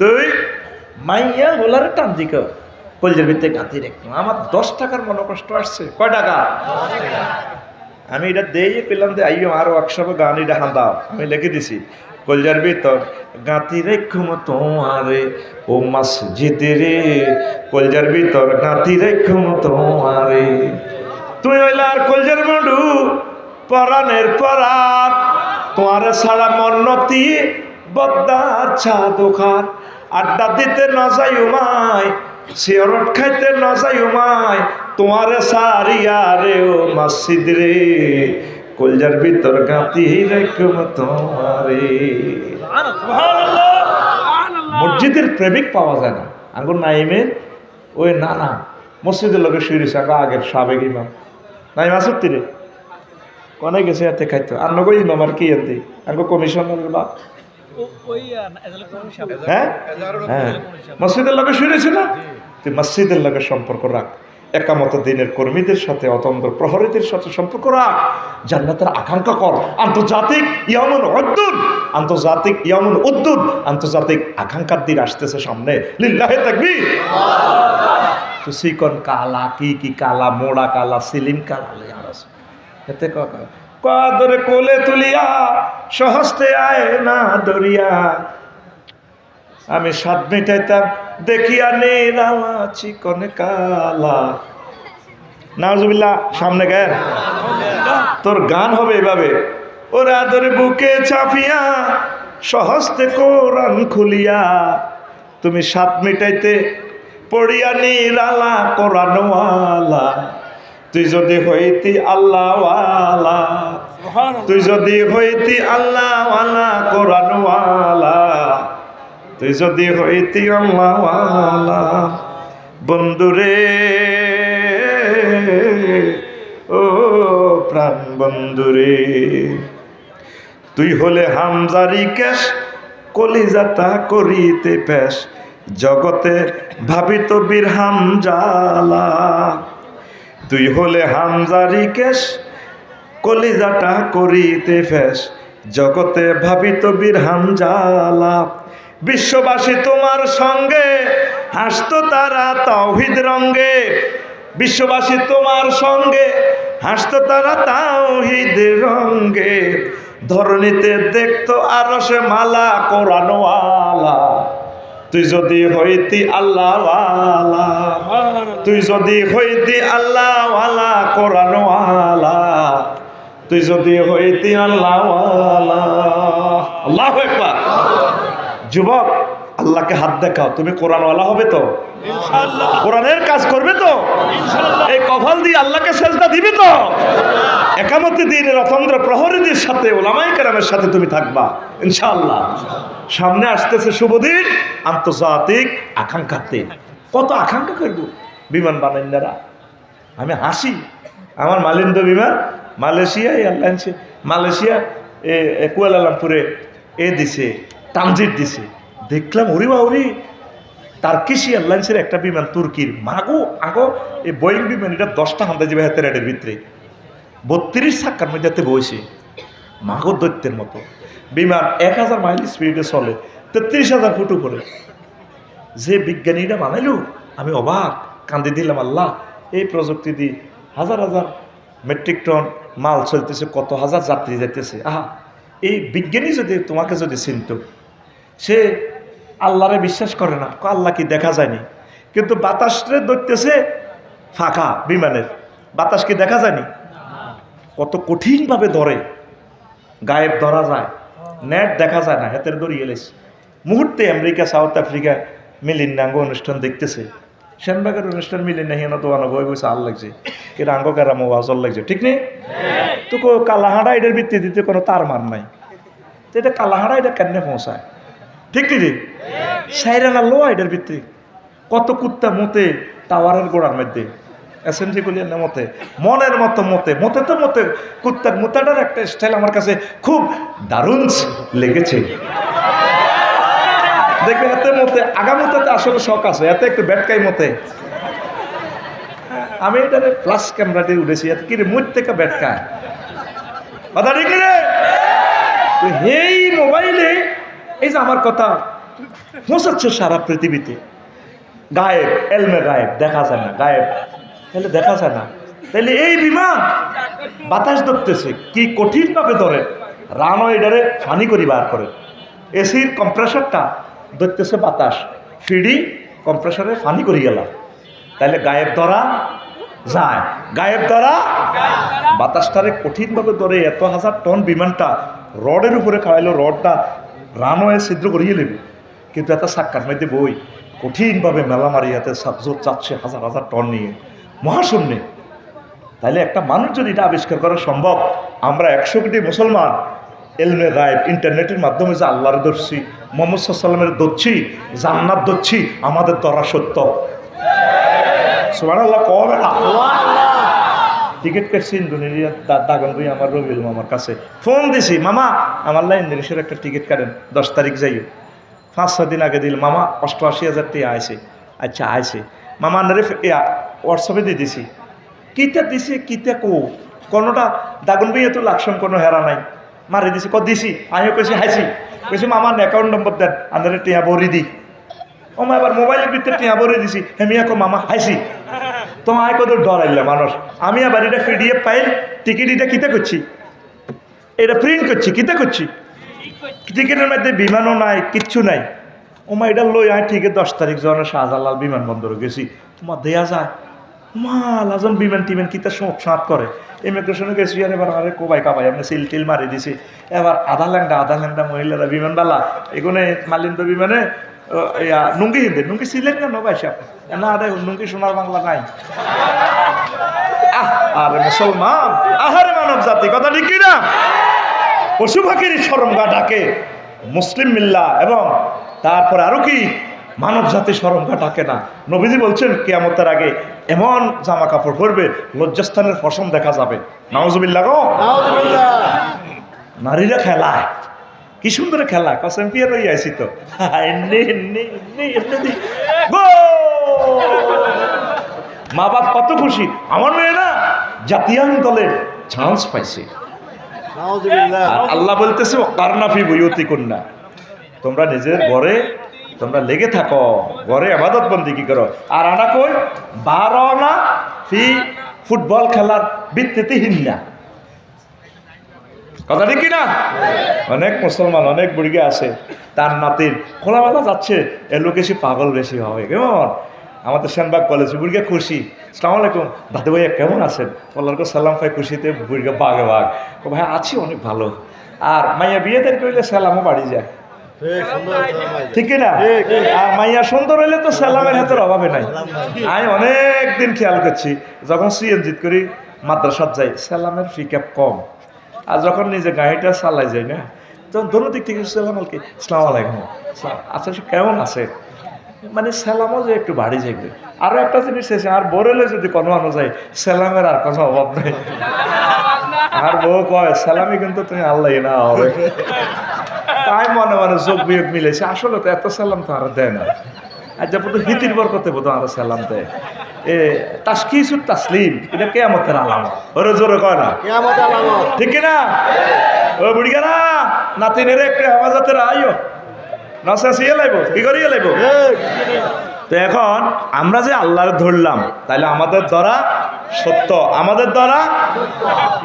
তুই মাইয়া হোলারে টান দিক। কলজের ভিতরে গাঁথি রেখো আমার দশ টাকার মনে কষ্ট আসছে। কয় টাকা? আমি এটা দিয়ে পেলাম যে আইও আর ওয়ার্কশপে গান এটা হান্দাও। আমি লিখে দিছি, কলজার ভিতর গাঁতি রেখুম তোমারে, ও মাস জিতে রে। কলজার ভিতর গাঁতি রেখুম তোমারে। তুই হইলা আর কলজার মডু পরাণের পরাণ তোমার সারা মন্নতি বদ্দার চা দোকান আড্ডা দিতে ন যাই উমায় সিয়রট খাইতে ন যাই উমায় তোমারে সারিয়া রে ও মসজিদ রে, কলজার ভিতর গাঁতি রেখম তোমারে। মসজিদের প্রেমিক পাওয়া যায় না। আঙ্গুর নাইমের, ওই না না মসজিদের লোকে শুয়েছে আগে আগের সাবেক ইমাম। নাইম আসত্তি রে কনে গেছে, এতে খাইতো। আর নগো ইমাম আর কি এতে? আঙ্গো কমিশনার বা হ্যাঁ হ্যাঁ মসজিদের লোকে শুয়েছে না তুই মসজিদের লোকে সম্পর্ক রাখ একামত দিনের কর্মীদের সাথে অতন্ত্র প্রহরীদের সাথে সম্পর্ক রাখ জান্নাতের আকাঙ্ক্ষা কর আন্তর্জাতিক ইয়ামুন উদ্দুন আন্তর্জাতিক ইয়ামুন উদ্দুন আন্তর্জাতিক আকাঙ্ক্ষার দিন আসতেছে সামনে লিল্লাহে তাকবীর তো সিকন কালা কি কি কালা মোড়া কালা সিলিম কালা এতে কাদরে কোলে তুলিয়া সহস্তে আয় না দরিয়া। আমি সাত মিটাইতাম, দেখিয়া নিরালা চিকন কালা। নাজুবিল্লাহ সামনে গেন তোর গান হবে এভাবে। ওরা ধরে বুকে চাপিয়া, সহস্তে কোরআন খুলিয়া। তুমি সাত মিটাইতে পড়িয়া নিরালা কোরআনওয়ালা। তুই যদি হইতি আল্লাহওয়ালা তুই যদি হইতি আল্লাহওয়ালা, কোরআনওয়ালা। তুই যদি হইতি আল্লাহওয়ালা। বন্ধুরে ও প্রাণ বন্ধুরে তুই হলে হামজারি কেশ কলিজাতা করিতে পেশ। জগতে ভাবিত বীর হামজালা। তুই হলে হামজারি কেশ কলিজাটা করিতে ফেস। জগতে ভাবিত বীর হামজালা বিশ্ববাসী তোমার সঙ্গে, হাসতো তারা তাওহিদ রঙ্গে। বিশ্ববাসী তোমার সঙ্গে, হাসতো তারা তাওহিদ রঙ্গে। ধরণীতে দেখতো আরও সে মালা কোরআনওয়ালা। তুই যদি হইতি আল্লাহওয়ালা, তুই যদি হইতি আল্লাহওয়ালা, কোরআনওয়ালা। তুই যদি হইতি আল্লাহ একবার যুবক আল্লাহকে হাত দেখাও তুমি কোরআনওয়ালা হবে তো? কোরআনের কাজ করবে তো? এই কপাল দিয়ে আল্লাহকে সেজদা দিবে তো? একামতি দিনের অতন্ত্র প্রহরীদের সাথে ওলামাই কেরামের সাথে তুমি থাকবা ইনশাআল্লাহ। সামনে আসতেছে শুভদিন আন্তর্জাতিক আকাঙ্ক্ষার দিন। কত আকাঙ্ক্ষা করব? বিমান বানাইনারা আমি হাসি। আমার মালিন্দ বিমান মালয়েশিয়া এয়ারলাইন্সে মালয়েশিয়া, এ কুয়ালালামপুরে এ দিছে ট্রানজিট দিছে। দেখলাম, ওরি বাউরি টার্কিশ এয়ারলাইন্সের একটা বিমান, তুর্কির। মাগো, আগো এই বোয়িং বিমান, এটা দশটা হান্দা যাবে হাতে রেডের ভিতরে। বত্রিশ চাক্কার মধ্যে হাতে বইছে। মাগো দৈত্যের মতো। বিমান এক হাজার মাইল স্পিডে চলে, তেত্রিশ হাজার ফুট উপরে। যে বিজ্ঞানীরা বানাইলো, আমি অবাক, কান্দি দিলাম, আল্লাহ, এই প্রযুক্তি দিয়ে হাজার হাজার মেট্রিক টন মাল চলতেছে, কত হাজার যাত্রী যাইতেছে। আহা, এই বিজ্ঞানী যদি তোমাকে যদি চিনত, সে আল্লাহরে বিশ্বাস করে না। আল্লাহ কি দেখা যায়নি? কিন্তু বাতাসরে ধরতেছে ফাঁকা বিমানের। বাতাস কি দেখা যায়নি? কত কঠিনভাবে ধরে। গায়েব ধরা যায়, নেট দেখা যায় না, হাতের দড়ি এলেছে। মুহূর্তে আমেরিকা, সাউথ আফ্রিকা মিলিন্দাঙ্গ অনুষ্ঠান দেখতেছে। শ্যানবাগের অনুষ্ঠান মিলিন্দা হিয়ানো তো আনো বই বসে লাগছে। কিন্তু আঙ্গ কারামো আজল লাগছে, ঠিক নেই তো কালাহাড়া এটার ভিত্তিতে কোনো তার মান নাই। তো এটা কালাহাড়া এটা কেন পৌঁছায়? ঠিক রে সাইরানা লো এটার ভিত্তি কত কুত্তা মতে টাওয়ারের গোড়ার মধ্যে। এসএমজি গুলিয়ার না মতে। মনের মতো মতে মতে তো মতে কুত্তার মুতাটার একটা স্টাইল আমার কাছে খুব দারুণ লেগেছে। দেখবে এতে মতে আগামতাতে আসলে শখ আছে, এতে একটু ব্যাটকাই মতে। আমি এটা প্লাস ক্যামেরা দিয়ে উঠেছি, এত কি রে, মুখ থেকে ব্যাটকায় কথা ঠিক রে? এই মোবাইলে এই যে আমার কথা পৌঁছাচ্ছে সারা পৃথিবীতে গায়েব, এলমে গায়েব, দেখা যায় না, গায়েব। তাহলে দেখা যায় না। তাহলে এই বিমান বাতাস ধরতেছে, কি কঠিনভাবে ধরে? রানও এটারে ফানি করি বার করে। এসির কম্প্রেসারটা ধরতেছে বাতাস। ফিডি কম্প্রেসারে ফানি করি গেলাম তাহলে গায়ের ধরা যায়। গায়ের ধরা বাতাসটারে কঠিনভাবে ধরে এত হাজার টন বিমানটা রডের উপরে খাওয়াইলো রডটা রানওয়ে ছিদ্র করিয়ে নেবে কিন্তু এত সাক্ষাৎ মধ্যে বই, কঠিনভাবে মেলা মারিয়াতে সাবজোর চাচ্ছে হাজার হাজার টন নিয়ে। মহাশূন্যে। তাইলে একটা মানুষ যদি এটা আবিষ্কার করা সম্ভব, আমরা একশো কোটি মুসলমান এলমে গায়েব ইন্টারনেটের মাধ্যমে যে আল্লাহর ধরছি মোহাম্মদ সাল্লামের ধরছি জান্নাত ধরছি আমাদের ধরা সত্য। আল্লাহ কবে না? টিকিট কাটছি ইন্দোনেশিয়া দাগন ভাই আমার রবিউল মামার কাছে। ফোন দিছি মামা আমার লাই ইন্দোনেশিয়ার একটা টিকিট কাটেন দশ তারিখ যাইও পাঁচ ছয় দিন আগে দিল মামা অষ্টআশি হাজার টাকা আইছে। আচ্ছা আইছে। মামা আন্ডারে হোয়াটসঅ্যাপে দিয়ে দিছি। কিতা দিছে কিতা কো? কোনোটা দাগুন ভাই তো লাকসম কোনো হেরা নাই। মারি দিছি ক দিছি? আমিও কইছি, হাইছি। কইছি মামার অ্যাকাউন্ট নম্বর দেন আন্ডারে টিয়া বরি দি। ও মা, এবার মোবাইলের ভিতরে টিয়া বরি দিছি। হেমি এখন মামা, হাইছি। তো আয় কত ডরাইলে মানুষ। আমি আবার এটা পিডিএফ পাইল টিকিট এটা কিতে করছি? এটা প্রিন্ট করছি, কিতে করছি? টিকিটের মধ্যে বিমানও নাই, কিচ্ছু নাই। ওমা এটা লই আয় ঠিক দশ তারিখ জন শাহজালাল বিমানবন্দরে গেছি। তোমার দেয়া যায়। মা লাজন বিমান টিমান কিতা সব সাঁত করে। ইমিগ্রেশনে গেছি, আর এবার আরে কোবাই কাবাই আপনি সিল টিল মারি দিছি। এবার আধা ল্যাংডা আধা ল্যাংডা মহিলারা বিমান বালা। এগুনে মালিন্দ বিমানে ইয়া, নুঙ্গি হিন্দে। নুঙ্গি ছিলেন কেন ভাই সাহেব না, আরে নুঙ্গি সোনার বাংলা নাই। আরে মুসলমান, আহারে মানব জাতি, কথা ঠিক না পশু পাখির সরমগা ডাকে, মুসলিম মিল্লা, এবং তারপর আরও কি? মানব জাতি সরমগা ডাকে না। নবীজি বলছেন, কেয়ামতের আগে এমন জামা কাপড় পরবে লজ্জাস্থানের ফসম দেখা যাবে। নওয়াজবিল্লা গো। নারীরা খেলায়। কি সুন্দর খেলা কসম পিয়ার হয়ে আইসি তো! মা বাপ কত খুশি। আমার মেয়ে না জাতীয় দলের চান্স পাইছে। আর আল্লাহ বলতেছে কারনাফি বইয়তি কন্যা তোমরা নিজের ঘরে তোমরা লেগে থাকো, ঘরে আবাদত বন্দি কি করো? আর আনা কই? বারো না ফি ফুটবল খেলার ভিত্তিতে হিন্না কথা ঠিক না অনেক মুসলমান, অনেক বুড়িগে আছে, তার নাতির খোলামেলা যাচ্ছে এর লোক এসে পাগল বেশি হবে কেমন? আমাদের সেনবাগ কলেজে বুড়িগে খুশি। সালাম আলাইকুম। দাদু ভাইয়া কেমন আছেন? আল্লাহকে সালাম পাই খুশিতে বুড়িগে বাঘে বাঘ। ভাই, আছি অনেক ভালো। আর মাইয়া বিয়েদের কইলে সালামও বাড়ি যায়। ঠিক না আর মাইয়া সুন্দর হইলে তো সালামের হাতের অভাবে নাই। আমি অনেক দিন খেয়াল করছি যখন সিএনজিত করি মাদ্রাসাত যাই সালামের পিক কম। আর যখন নিজে গাড়িটা চালাই যায় না তখন দোনো দিক থেকে সালাম আলকে সালাম আলাইকুম। আচ্ছা সে কেমন আছে? মানে সালামও যে একটু বাড়ি যাইবে। আরও একটা জিনিস আছে আর বরেলে যদি কোনো আনো যায় সালামের আর কোনো অভাব নেই। আর বউ কয় সালামি কিন্তু তুমি আল্লাহ না হবে। তাই মনে মনে যোগ বিয়োগ মিলেছে আসলে তো এত সালাম তো আর দেয় না। আর যা বোধ হিতির বরকতে বোধ আর সালাম দেয়। এ তাস্কিসুর তাসলিম এটা কেয়ামতের আলাম ওরে জোরে কয় না? ঠিক কি না? ও বুড়িগা না নাতিনের একটু হেফাজতের আইও নসা সিয়ে লাইব কি করিয়ে লাইব? তো এখন আমরা যে আল্লাহর ধরলাম তাহলে আমাদের দ্বারা সত্য। আমাদের দ্বারা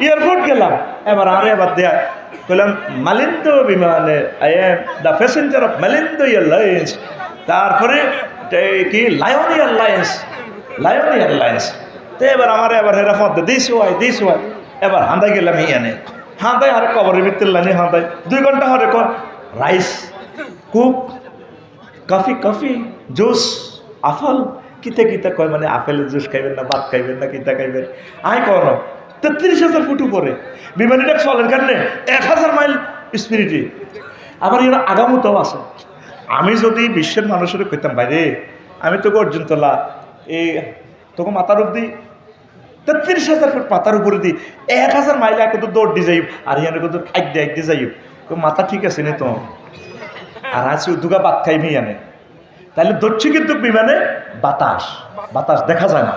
এয়ারপোর্ট গেলাম। এবার আরে এবার দেয়া কইলাম, মালিন্দ বিমানে I am the passenger of Malindo airlines তারপরে কি লায়ন এয়ারলাইন্স লায়ন এয়ারলাইন্স তো এবার আমার এবার হেরা phone this way this way এবার হাঁদাই গেলাম ইয়ানে। হাঁদাই আর কবরের ভিতরে লানি হাঁদাই দুই ঘণ্টা হরে কর rice cook coffee coffee juice আফল কিতা কিতা কয় মানে আপেলের জুস খাইবেন না, ভাত খাইবেন না, কিতা খাইবেন? আয় কন তেত্রিশ হাজার ফুট উপরে। বিমানিটা চলের কারণে এক হাজার মাইল স্পিরিটে আবার এরা আগামতাও আছে। আমি যদি বিশ্বের মানুষের কইতাম বাইরে আমি তোকে অর্জুন তোলা, এই তোকে মাথার অব্দি তেত্রিশ হাজার ফুট মাথার উপরে দিই, এক হাজার মাইল এক তো দৌড় দিয়ে যাই আর ইয়ানে কত খাই দিয়ে এক দিয়ে যাই মাথা ঠিক আছে নি তো? আর আছে দুগা বাত খাই মিয়ানে তাহলে ধরছি কিন্তু বিমানে বাতাস বাতাস দেখা যায় না।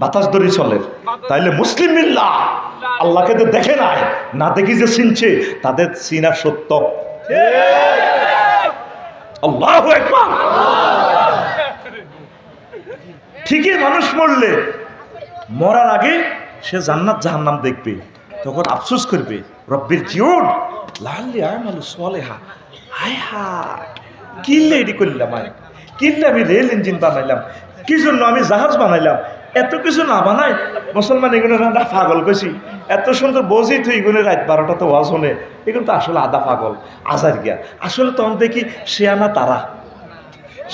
বাতাস ধরে চলে। তাইলে মুসলিম আল্লাহকে তো দেখে নাই, না দেখি যে চিনছে, তাদের চিনা সত্য। ঠিকই মানুষ মরলে, মরার আগে সে জান্নাত জাহান্নাম দেখবে, তখন আফসোস করবে, রব্বির জিওন লাল্লি আমালু সলেহা। হায় হা কিনলে এটি করলাম কিনলে আমি রেল ইঞ্জিন বানাইলাম, কি জন্য আমি জাহাজ বানাইলাম? এত কিছু না বানাই, মুসলমান এগুলো না পাগল বেশি এত সুন্দর বোঝি তুই এগুলো রাত বারোটা তো ওয়াজ শোনে। এগুলো তো আসলে আদা পাগল, আজার গিয়া। আসলে তখন দেখি শেয়ানা তারা।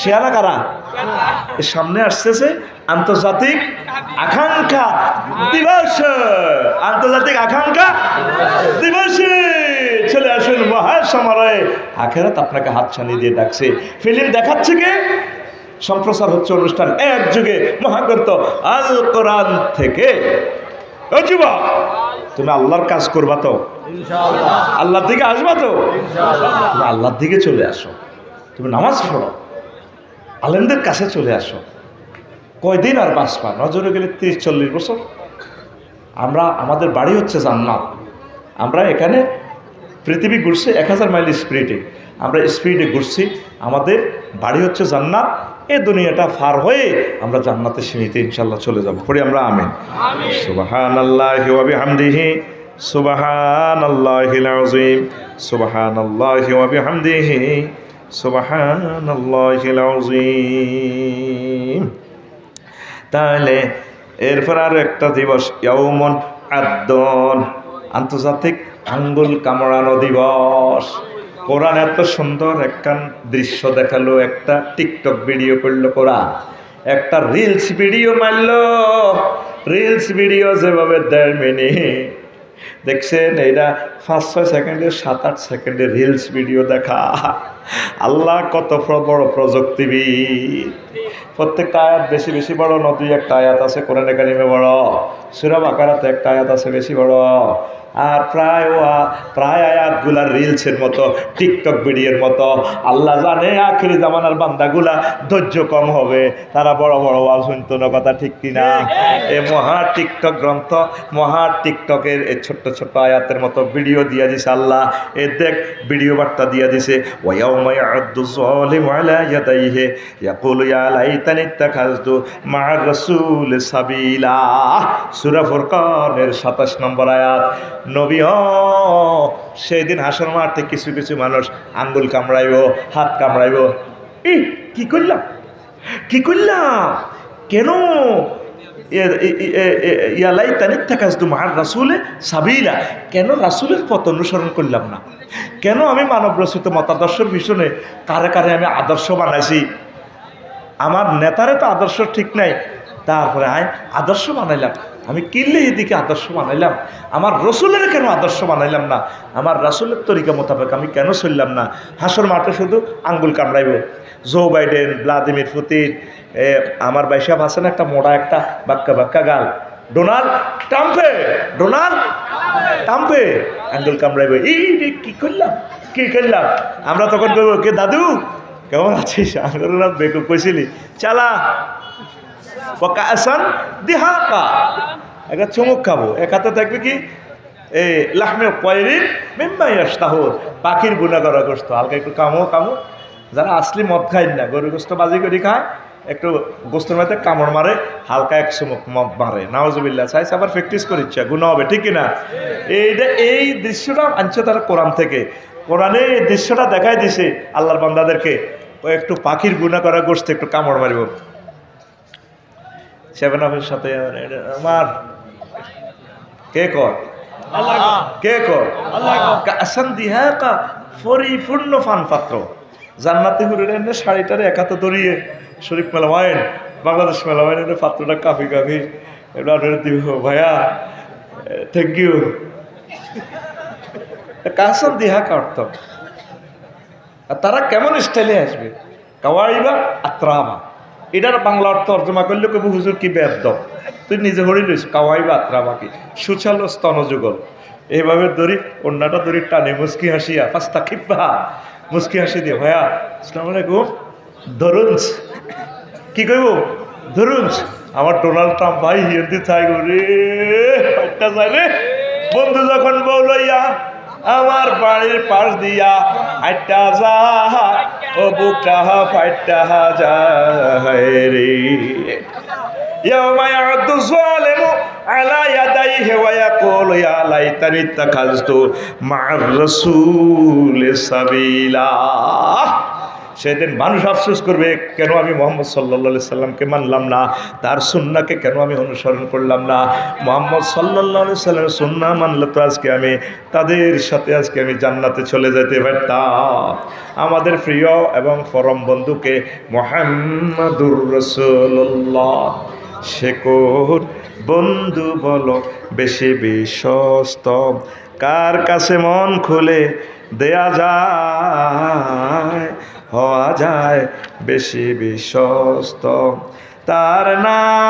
শেয়ানা কারা? সামনে আসতেছে আন্তর্জাতিক আকাঙ্ক্ষা দিবস। আন্তর্জাতিক আকাঙ্ক্ষা দিবসে। চলে আসুন মহা সমারোহে আখেরাত আপনাকে হাত ছানিয়ে দিয়ে ডাকছে। ফিল্ম দেখাচ্ছে কে? সম্প্রচার হচ্ছে অনুষ্ঠান এক যুগে মহাগ্রন্থ আল কোরআন থেকে। তুমি আল্লাহর কাজ করবা তো? আল্লাহর দিকে আসবা তো? তুমি আল্লাহর দিকে চলে আসো। তুমি নামাজ পড়ো। আলেমদের কাছে চলে আসো। কয়দিন আর বাঁচবা? নজরে গেলে তিরিশ চল্লিশ বছর। আমরা আমাদের বাড়ি হচ্ছে জান্নাত। আমরা এখানে পৃথিবী ঘুরছে এক হাজার মাইল স্পিডে। আমরা স্পিডে ঘুরছি। আমাদের বাড়ি হচ্ছে জান্নাত। এই দুনিয়াটা ফার হয়ে আমরা জান্নাতে সীমিত ইনশাল্লাহ চলে যাব। পরে আমরা আমেন। সুবাহান আল্লাহ হামদিহি সুবাহান আল্লাহ আজিম সুবাহান আল্লাহ হামদিহি সুবাহান আল্লাহ আজিম তাহলে এরপর আর একটা দিবস ইয়ৌমন আদন আন্তর্জাতিক আঙ্গুল কামড়ানো দিবস। কোরআন এত সুন্দর একখান দৃশ্য দেখাল, একটা টিকটক ভিডিও করল কোরআন, একটা রিলস ভিডিও মারলো রিলস ভিডিও যেভাবে দেড় মিনিট। দেখছেন এটা পাঁচ, ছয় সেকেন্ডে, সাত, আট সেকেন্ডে রিলস ভিডিও দেখা। আল্লাহ কত বড় প্রযুক্তিবিদ। প্রত্যেকটা আয়াত বেশি বেশি বড় নদী একটা আয়াত আছে কোরআনে কারিমে বড়? সুরাব আকারাতে একটা আয়াত আছে বেশি বড়। আর প্রায় প্রায় আয়াতগুলার রিলসের মতো, টিকটক ভিডিওর মতো, আল্লাহ জানে আখিরি জামানার বান্দাগুলা ধৈর্য কম হবে। তারা বড় বড় ওয়াজ শুনতো না কথা ঠিক কিনা? এ মহা টিকটক গ্রন্থ, মহা টিকটকের এই ছোট্ট ছোট্ট আয়াতের মতো ভিডিও দিয়া দিছে আল্লাহ। এ দেখ, ভিডিও বার্তা দিয়া দিছে মা'আর রাসূল সাবিলা 27 নম্বর আয়াত। নবী সেদিন মাঠে কিছু কিছু মানুষ আঙ্গুল কামড়াইব, হাত কামড়াইব। ই কি করলাম? কি করলাম? কেন? ইয়ালাই তানিত থাকাস তু মার রাসুলে সাবিলা। কেন রাসুলের পথ অনুসরণ করলাম না? কেন আমি মানব রচিত মতাদর্শের পিছনে কারে কারে আমি আদর্শ বানাইছি? আমার নেতারে তো আদর্শ ঠিক নাই। তারপরে আয়, আদর্শ বানাইলাম। আমি কিনলে এদিকে আদর্শ বানাইলাম। আমার রসুলের কেন আদর্শ বানাইলাম না? আমার রাসুলের তরিকা মোতাবেক আমি কেন চললাম না? হাসর মাঠে শুধু আঙ্গুল কামড়াইব। জো বাইডেন, ভ্লাদিমির পুতিন আমার বাইসাব আছে না, একটা মোড়া একটা বাক্কা বাক্কা গাল। ডোনাল্ড ট্রাম্পে ডোনাল্ড ট্রাম্পে। আঙ্গুল কামড়াইব এই কি করলাম? কি করলাম? আমরা তখন করব কে দাদু? কেমন আছিস? আঙ্গুল বেকুব কইছিলি, চালা আসান, দিহাকা। একটা চুমুক খাব। এক হাতে থাকবে কি? এই লাহমে পয়রিন মেম্বাই আস্তাহর পাখির গুণা করা গোস্ত হালকা একটু কামো কামো। যারা আসলি মদ খায় না গরু গোস্ত বাজি করে খায় একটু গোস্তের মধ্যে কামড় মারে হালকা এক চুমুক মদ মারে। নাওজবিল্লা চাইছে আবার প্র্যাকটিস করে ইচ্ছা গুণা হবে ঠিক কিনা? এইটা এই দৃশ্যটা আনছে তারা কোরআন থেকে। কোরআনে এই দৃশ্যটা দেখাই দিছে আল্লাহর বান্দাদেরকে। ও একটু পাখির গুণা করা গোস্ত একটু কামড় মারিব। সেভেন আপের সাথে আমার কে কর কে কর কাসান দিহা কা পরিপূর্ণ ফান পাত্র জান্নাতি হুরের এনে শাড়িটারে একাতে ধরিয়ে শরীফ মেলামাইন বাংলাদেশ মেলামাইন এনে পাত্রটা কাফি কাফি। দিব ভাইয়া থ্যাংক ইউ কাসান দিহা কা আর তারা কেমন স্টাইলে আসবে? কাওয়াইবা আত্রামা। এটার বাংলা অর্থ তর্জমা করলে কবি হুজুর, কি বেদ তুই নিজে হরি লইস কাওয়াইবা আত্রামা কি? সুচালো স্তনযুগল এইভাবে দড়ি অন্যটা দড়ি টানে মুস্কি হাসিয়া পাঁচটা খিপ্পা মুসকি হাসি দিয়ে, ভাইয়া, আসসালাম আলাইকুম। ধরুন কি করব ধরুন আমার ডোনাল্ড ট্রাম্প ভাই হিন্দি চাই রে। একটা চাই রে? বন্ধু যখন বউ লইয়া আমার বাড়ির পাশ দিয়া আটটা যায়, ও বুকটা ফাইটা যায় রে। ইয়া মায়া দুজলে আলা ইয়াদাইহি ওয়া ইয়াকুলু, ইয়া লাইতানি তাকাজতু মা'আর রাসূল সাবিলা। সেদিন মানুষ আফসোস করবে, কেন আমি মোহাম্মদ সাল্লা সাল্লামকে মানলাম না? তার সুন্নাকে কেন আমি অনুসরণ করলাম না? মোহাম্মদ সাল্লা সাল্লামের সুন্না মানলে তো আজকে আমি, তাদের সাথে আজকে আমি জান্নাতে চলে যেতে পারতাম। আমাদের প্রিয় এবং পরম বন্ধুকে মোহাম্মদুর রসুল্লাহ শেকর বন্ধু বলো, বেশি বিশ্বস্ত। কার কাছে মন খুলে দেয়া যায়? হওয়া যায় বেশি বিশ্বস্ত। তার না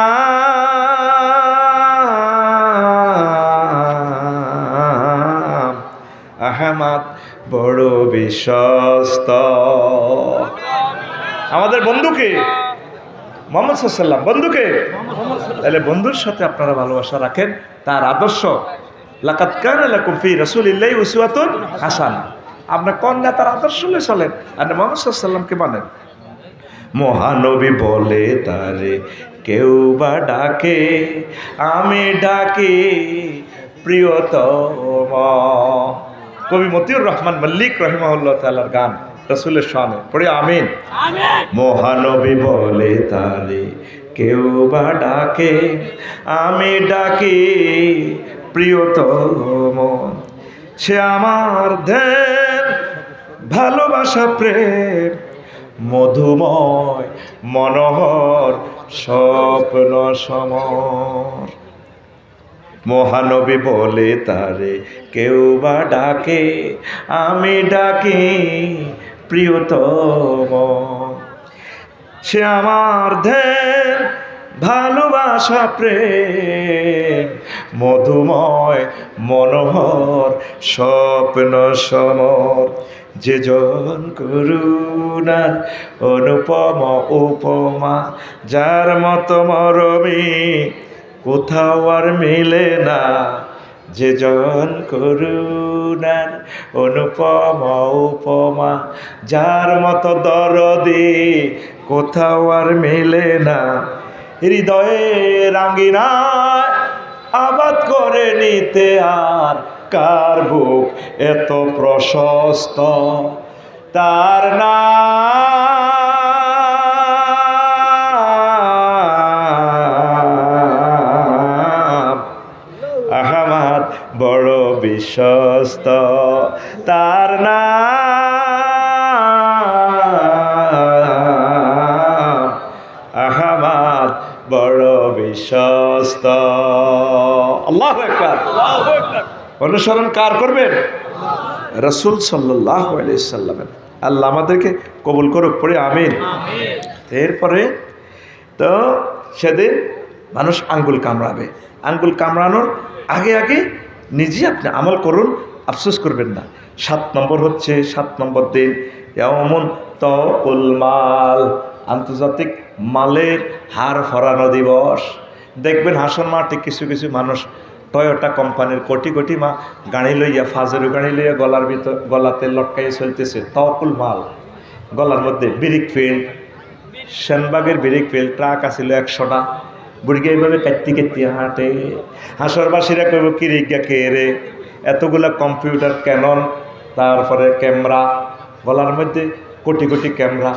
আহমাদ বড় বিশ্বস্ত। আমাদের বন্ধুকে মোহাম্মদ সাল্লাম বন্ধুকে। তাহলে বন্ধুর সাথে আপনারা ভালোবাসা রাখেন, তার আদর্শ লাকাত কান লাকুম ফি রাসূলিল্লাহি উসওয়াতুন হাসানা। আপনার কন্যা তার আদর্শ নিয়ে চলেন আর মোহাম্মদ সাল্লামকে মানেন। মহানবী বলে তারে কেউ বা ডাকে, আমি ডাকি প্রিয়তম। কবি মতিউর রহমান মল্লিক রহিমাউল্লাহ তালার গান। রসুলের সামনে পড়ে আমিন। মহানবী বলে তারে কেউ বা ডাকে আমি ডাকি প্রিয়তম। সে আমার ধ্যান ভালোবাসা প্রেম মধুময় মনোহর স্বপ্ন সমর। মহানবী বলে তারে কেউ বা ডাকে আমি ডাকি প্রিয়তম। সে আমার ধ্যান, ভালোবাসা, প্রেম, মধুময়, মনোহর, স্বপ্ন, সমর। যে জন করুণার অনুপম, উপমা, যার মত মরমি, কোথাও আর মিলে না। যে জন করুণার অনুপম উপমা, যার মতো দরদে কোথাও আর মেলে না। হৃদয়ে রাঙ্গিনায় আবাদ করে নিতে আর কার বুক এত প্রশস্ত? তার নাম বিশ্বস্ত তার নাম আহমাদ বড় বিশ্বস্ত। আল্লাহ অনুসরণ কার করবেন? রসুল সাল্লাহ সাল্লামের। আল্লাহ আমাদেরকে কবুল করুক, পড়ে আমিন। এরপরে তো সেদিন মানুষ আঙ্গুল কামড়াবে। আঙ্গুল কামড়ানোর আগে আগে নিজে আপনি আমল করুন, আফসোস করবেন না। সাত নম্বর হচ্ছে, সাত নম্বর দিন এমন তো মাল, আন্তর্জাতিক মালের হার ফরানো দিবস। দেখবেন হাসন মাঠে কিছু কিছু মানুষ টয়োটা কোম্পানির কোটি কোটি মা গাড়ি লইয়া, ফাজের গাড়ি লইয়া গলার ভিতর, গলাতে লটকাইয়া চলতেছে তকুল মাল। গলার মধ্যে বিরিক ফিল্ড সেনবাগের বিরিক ফিল্ড ট্রাক আসিল একশোটা। বুড়িকে এইভাবে কাটতে কাটতে হাঁটে। হাসরবাসীরা কইব কিরিগা কে রে? এতগুলা কম্পিউটার ক্যানন, তারপরে ক্যামেরা। গলার মধ্যে কোটি কোটি ক্যামেরা।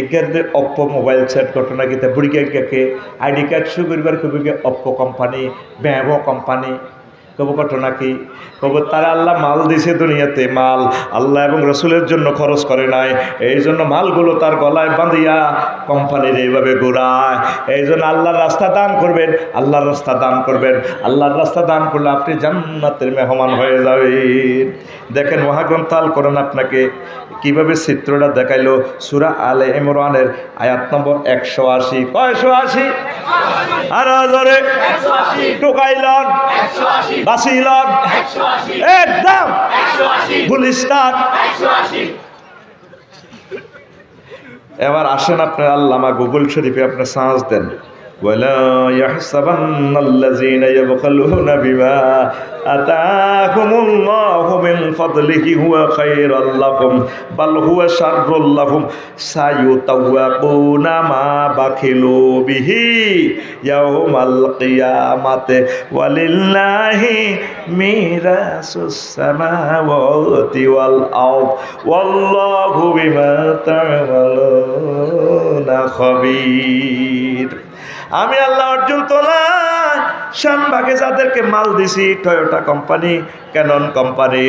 এগারদের অপ্পো মোবাইল সেট ঘটনা গীতা বুড়িকে কে? আইডি কার্ড শু করবার কবি অপ্পো কোম্পানি ব্যাভো কোম্পানি কব ঘটনা কি? কব তারা আল্লাহ মাল দিছে দুনিয়াতে মাল। আল্লাহ এবং রসুলের জন্য খরচ করে নাই। এই জন্য মালগুলো তার গলায় বাঁধিয়া কোম্পানির এইভাবে ঘোরায়। এই জন্য আল্লাহর রাস্তা দান করবেন আল্লাহর রাস্তা দান করবেন। আল্লাহর রাস্তা দান করলে আপনি জান্নাতের মেহমান হয়ে যাবেন। দেখেন মহাগ্রন্থ আল করেন আপনাকে। কীভাবে চিত্রটা দেখাইলো? সুরা আলে ইমরানের আয়াত নম্বর একশো আশি। কয়শো আশি? আর টোকাইলন বাসিলন একদম। গুলিস্তান এবার আসেন আপনার আল্লামা গুগল শরীফে আপনার সাহস দেন। ولا يحسبن الذين يبخلون بما آتاهم الله من فضله هو خير لهم بل هو شر لهم. سيطوقون ما بخلوا به يوم القيامة. ولله ميراث السماوات والأرض. والله بما تعملون خبير. আমি আল্লাহ অর্জুন তোলা শানবাগে যাদেরকে মাল দিছি টয়োটা কোম্পানি ক্যানন কোম্পানি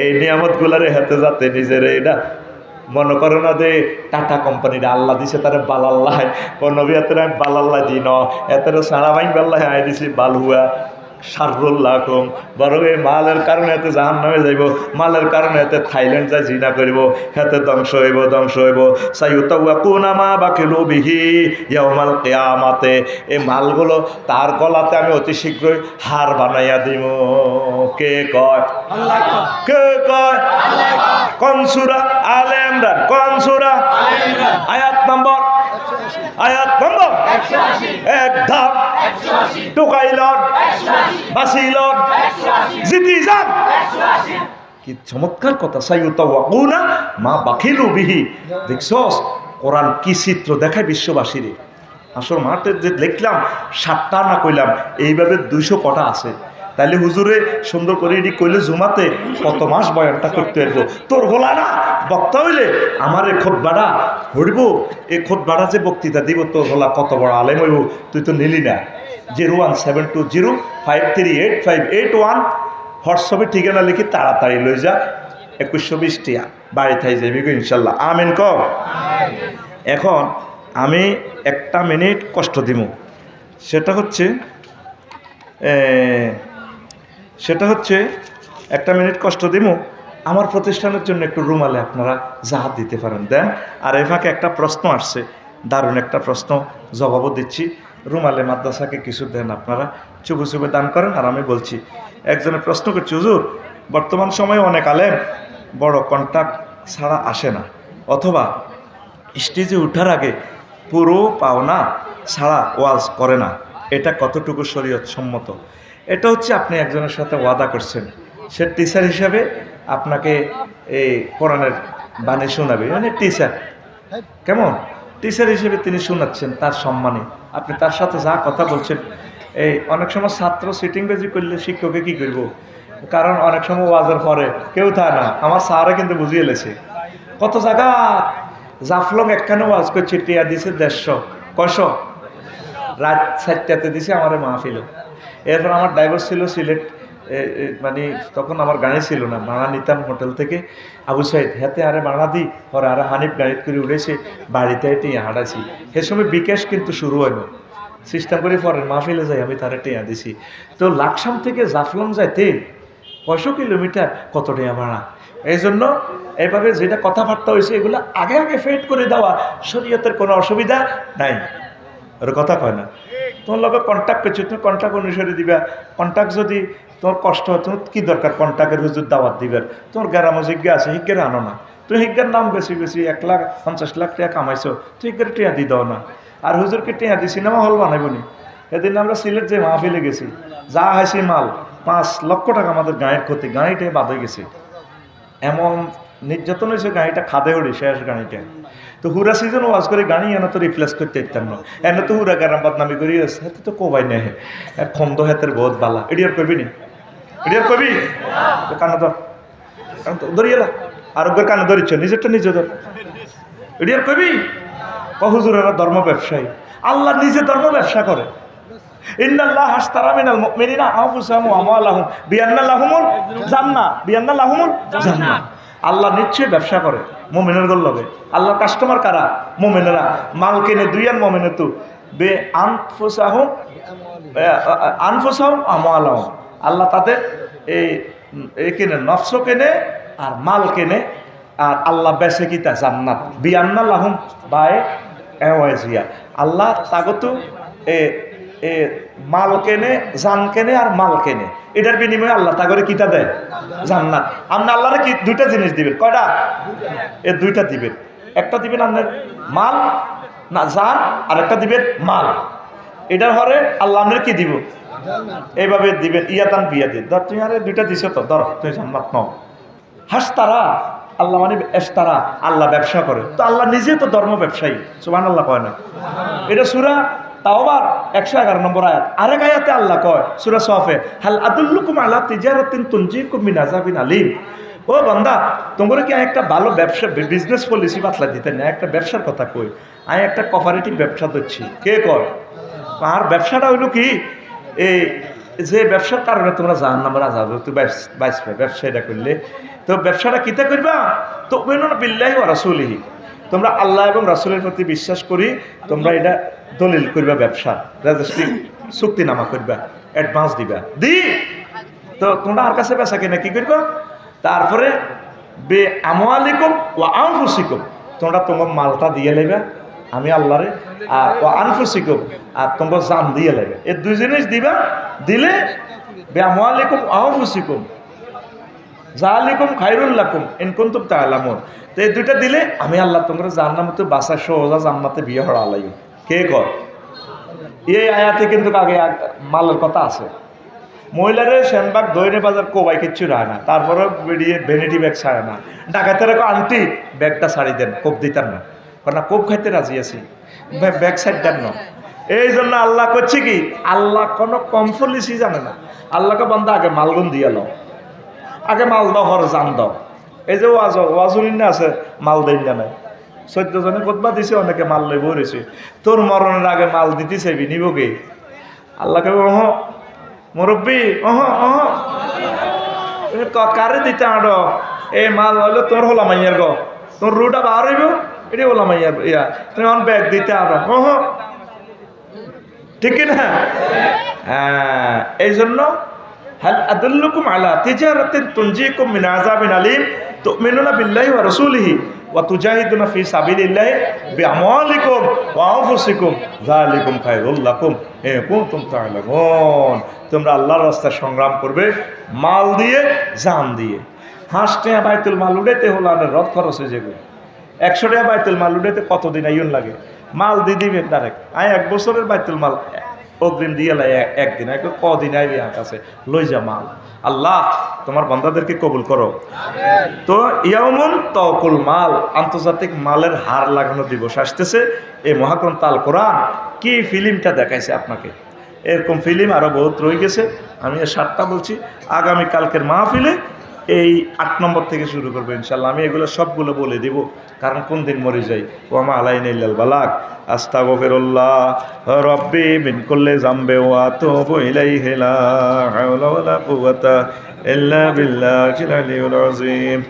এই নিয়ামতগুলারে হাতে যাতে নিজের এটা মনে করো না যে টাটা কোম্পানিটা আল্লাহ দিছে, তারা বালাল্লাহ। নবী হাতে আমি বালাল্লাহ দিই ন। এতে সারা বাইন বাল্লাহ আয় দিছি বালহুয়া সারুল্লাহ কম বরং এই মালের কারণে এতে জাহান নামে যাইব মালের কারণে এতে থাইল্যান্ড যা জিনা করিব হেতে ধ্বংস হইব ধ্বংস হইব। সাইউতাউয়া কুনামা বাকিলু বিহি ইয়াউমাল কিয়ামাতে এই মালগুলো তার গলাতে আমি অতি শীঘ্রই হার বানাইয়া দিব। কে কয়? কে কয়? কনসুরা আলে ইমরান। কনসুরা আয়াত নম্বর? আয়াত নম্বর? এক ধাপ। টোকাই লট বাসি লট জিতি যান কি চমৎকার কথা সাইউতাওয়াকুনা মা বাকিলু বিহি। দেখছস, কোরআন কি চিত্র দেখায় বিশ্ববাসীরে। আসল মাঠে যে দেখলাম, সাতটা না কইলাম, এইভাবে দুইশো কটা আছে। তাইলে হুজুরে সুন্দর করে এটি কইলে জুমাতে কত মাস বয়ানটা করতে হইব? তোর হলা না, বক্তা হইলে আমার এ খোদ বাড়া হইব। এ খোদ বাড়া যে বক্তৃতা দিব, তোর হলা কত বড় আলেম হইব, তুই তো নিলি না। Zero one seven two zero five three eight five eight one. হোয়াটসঅ্যাপে ঠিকানা লিখি তাড়াতাড়ি লই যা। একুশশো বিশ টিয়া। বাড়ি থাই যাবি গো ইনশাল্লাহ। আমিন ক এখন আমি একটা মিনিট কষ্ট দিব সেটা হচ্ছে সেটা হচ্ছে, একটা মিনিট কষ্ট দিব আমার প্রতিষ্ঠানের জন্য একটু রুমালে আপনারা জাহাজ দিতে পারেন। দেন, আর এ ফাঁকে একটা প্রশ্ন আসছে। দারুণ একটা প্রশ্ন, জবাবও দিচ্ছি। রুমালে মাদ্রাসাকে কিছু দেন আপনারা। চুপে চুপে দান করেন আর আমি বলছি একজনে প্রশ্ন করছি, হুজুর, বর্তমান সময়ে অনেক আলেম, বড় কন্ট্যাক্ট ছাড়া আসে না। অথবা স্টেজে উঠার আগে পুরো পাওনা ছাড়া ওয়াজ করে না। এটা কতটুকু শরীয়ত সম্মত এটা হচ্ছে আপনি একজনের সাথে ওয়াদা করছেন। সে টিচার হিসাবে আপনাকে এই কোরআনের বাণী শোনাবে। মানে টিচার কেমন? টিচার হিসেবে তিনি শোনাচ্ছেন তার সম্মানে। আপনি তার সাথে যা কথা বলছেন, এই অনেক সময় ছাত্র সিটিং বেজি করলে শিক্ষকে কি করব? কারণ অনেক সময় ওয়াজের পরে কেউ থাকে না। আমার স্যারে কিন্তু বুঝিয়ে লেছে। কত জায়গা? জাফলং একখানে ওয়াজ করছে, টিয়া দিছে দেড়শো। কশো রাত চারটাতে দিছে, আমার মাহফিল। এরপর আমার ড্রাইভার ছিল সিলেট মানে তখন আমার গাড়ি ছিল না ভাড়া নিতাম হোটেল থেকে আবু সাইদ, হাতে আরে ভাড়া দিই পরে আরে হানিফ গাড়িতে করে উঠেছে বাড়িতে টিয়া হাঁটাছি সে সময় বিকাশ কিন্তু শুরু হয়নি সিস্টেম করে পরে মাহফিলে যাই, আমি তারা টিয়া দিছি। তো লাকসাম থেকে জাফলং যাইতে কয়শো কিলোমিটার কত টিয়া ভাড়া? এই জন্য এইভাবে যেটা কথাবার্তা হয়েছে এগুলো আগে আগে ফেড করে দেওয়া, শরীয়তের কোনো অসুবিধা নাই। ওর কথা কয় না। তোমার লগে কন্ট্যাক্ট করছ তুমি কন্ট্যাক্ট অনুসারে দিবা। কন্ট্যাক্ট যদি তোমার কষ্ট হয় তোমার কী দরকার কন্ট্যাক্টের হুজুর দাওয়াত দিবার? তোমার গ্রামে জিজ্ঞা আছে হিজ্ঞের আনো না। তুমি হিজ্ঞার নাম বেশি বেশি, এক লাখ, পঞ্চাশ লাখ টাকা কামাইছো, তুই হিজ্ঞের টিয়া দি দাও না। আর হুজুরকে টিয়া দি সিনেমা হল বানাইবনি। এদিন আমরা সিলেট যে মাহফিলে গেছি, যা হাসি মাল, পাঁচ লক্ষ টাকা আমাদের গাঁয়ের ক্ষতি গাড়িটাই বাদ হয়ে গেছে। এমন নির্যাতন হয়েছে গাড়িটা খাদে উড়ি শেষ গাড়িটা তো হুরা সিজন ওয়াজ করে গাড়ি এনে তো রিপ্লেস করতে ইত্যান এনে তো হুরা গারাম বদনামি করি আছে হাতে তো কোবাই নেহে। খন্দ হাতের বহুত বালা। এডিয়ার কবি নি? এডিয়ার কবি কানে ধর কানে তো ধরিয়েলা আরোগ্যের কানে ধরিচ্ছ নিজেরটা নিজে ধর এডিয়ার কবি কহুজুরেরা ধর্ম ব্যবসায়ী আল্লাহ নিজে ধর্ম ব্যবসা করে ইন্নাল্লাহ হাসতারা মিনাল মুমিনিনা আনফুসাহুম ওয়া আমওয়ালাহুম। বিআন্না লাহুমুল জান্নাহ। বিআন্না লাহুমুল জান্নাহ। আল্লাহ নিশ্চয়ই ব্যবসা করে, মোমেনের লগে আল্লাহ কাস্টমার কারা? মোমেনেরা। মাল কিনে দুইয়ান মোমেনে তো। বে আনফুসাহুম আমওয়ালাহুম। আল্লাহ তাদের এই কিনে, নফস কেনে আর মাল কেনে আর আল্লাহ বেসে কিতা জান্নাত। বিআন্না লাহুম বাই এওয়াজিয়া। আল্লাহ তাগত এ এ, মাল কেনে, জান কেনে আর মাল কেনে। এটার বিনিময়ে আল্লাহ তা করে কিতা দেয়? জান্নাত। আপনি আল্লাহরে কি দুইটা জিনিস দিবেন? কয়টা? এ, দুইটা দিবেন। একটা দিবেন আপনার মাল, না, জান, আর একটা দিবেন মাল। এটার হরে আল্লাহ আপনার কি দিব? এইভাবে দিবেন, ইয়াতান বিয়া দিন ধর তুই আরে দুইটা দিছ তো, ধর তুই জান্নাত নাও। হাস তারা আল্লাহ মানে এস্তারা, আল্লাহ ব্যবসা করে। তো আল্লাহ নিজে তো ধর্ম ব্যবসায়ী সুবান আল্লাহ কয় না। এটা সুরা তাওবার একশো এগারো নম্বর আয়াত। আরেক আয়াতে আল্লাহ কয়, সুরা সফে, হাল আদুল্লুকুম আল্লাহ তিজারাতিন তুনজিকুম মিন আযাবিন আলিম। ও বান্দা, তোমরা কি একটা ভালো ব্যবসা বিজনেস পলিসি বাতলা দিতে না একটা ব্যবসার কথা কই। আমি একটা কোঅপারেটিভ ব্যবসা দিচ্ছি কে কয়? আর ব্যবসাটা হইল কি? এই যে ব্যবসার কারণে তোমরা জান নাম্বার আজাদ তুই বাইসবে। ব্যবসা এটা করলে তো ব্যবসাটা কিতা করবা তো বিল্লাহি ও রাসুলিহি। তোমরা আল্লাহ এবং রাসুলের প্রতি বিশ্বাস করি, তোমরা এটা দলিল করবা ব্যবসা। রেজিস্ট্রি চুক্তিনামা করবা অ্যাডভান্স দিবা। দি! তো তোমরা আর কাছে বেচা কিনা কি করবা? তারপরে, বে আমালিকুম ও আনফুসিকুম। তোমরা তোমার মালটা দিয়ে লেবা আমি আল্লাহরে, আর ও আনফুসিকুম, আর তোমরা জান দিয়ে লেবে এই দুই জিনিস দিবা, দিলে বে আমালিকুম আনফুসিকুম। জালিকুম খাইরুল্লাকুম ইনকুন্তুম তাআলামুন। তো এই দুইটা দিলে আমি আল্লাহ তোমরা জান্নামতে বাসা সহজা জান্নাতে বিয়ে হওয়া আলাই কে কর এই আয়াতে কিন্তু আগে মালের কথা আছে। মহিলারে সেনবাগ দৈনে বাজার কোবাই কিচ্ছু রায় না, তারপরে বেরিয়ে ভ্যানিটি ব্যাগ ছাড়ে না। ডাকাতের আন্টি ব্যাগটা ছাড়ি দেন, কোপ দিতেন না। কারণ কোপ খাইতে রাজি আছি ব্যাগ সাইড দেন না। এই জন্য আল্লাহ করছে কি? আল্লাহ কোনো কম পলিসি জানে না। আল্লাহকে বন্ধ আগে মালগুন দিয়ে লো আগে মাল দাও হর জান দাও। এই যে ওয়াজ ওয়াজুরিন না আছে? মাল দেন না নাই। চোদ্দ জনে কোথবা দিছে, অনেকে মাল লই বলেছে তোর মরণের আগে মাল দিতে চাইবি নিবকে আল্লাহকে ওহ মুরব্বী ওহ ওহ ক- কারে দিতে আড়? এই মাল হলো তোর হলা মাইয়ার গো তোর রুটা বার হইব? এটি হলা মাইয়ার ইয়া। তুমি অন ব্যাগ দিতে আড়। ওহ ঠিক কি না? হ্যাঁ এই জন্য হাল আদুল্লুকুম আলা তিজারাতিন তুনজিকুম মিন আযাবিন আলিম তুমিনুনা বিল্লাহি ওয়া রাসূলিহি ওয়া তুজাহিদুনা ফি সাবিলিল্লাহি বিআমওয়ালিকুম ওয়া আনফুসিকুম যালিকুম খায়রুল লাকুম ইন কুনতুম তা'লামুন তোমরা আল্লাহর রাস্তায় সংগ্রাম করবে, মাল দিয়ে, জান দিয়ে। হাঁস টেয়া বাইতুল মাল উড়াইতে হলো আর রথ খরচ হয়ে যাবে। একশো টাকা বাইতুল মাল উঠাইতে কতদিন আইন লাগে? মাল দিয়ে দিবেন ডাইরেক্ট আয় এক বছরের বাইতুল মাল অগ্রিম দিয়ে লাই একদিন, এক কদিন আইবি আমার কাছে লই যা মাল। আল্লাহ, তোমার বান্দাদেরকে কবুল করো। তো ইয়ামুন তকুল মাল, আন্তর্জাতিক মালের হার লাগানো দিবস আসতেছে। এই মহাগ্রন্থ আল কোরআন কি ফিল্মটা দেখাইছে আপনাকে? এরকম ফিল্ম আরও বহুত রয়ে গেছে। আমি সাতটা বলছি, আগামী কালকের মাহফিলে এই আট নম্বর থেকে শুরু করব ইনশাল্লাহ আমি এগুলো সবগুলো বলে দিব, কারণ কোন দিন মরে যাই। ওয়ামা আলাইন ইল্লাল বালাক আস্তা গফিরুল্লাহ রব্বি মিন করলে জাম্বে ওয়া তো বইলাই হেলা কুওয়াতা ইল্লা বিল্লাহিল আলিয়্যিল আযীম।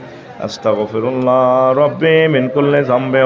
আস্তাগফিরুল্লাহ, রব্বি মিন কুল্লি জাম্বে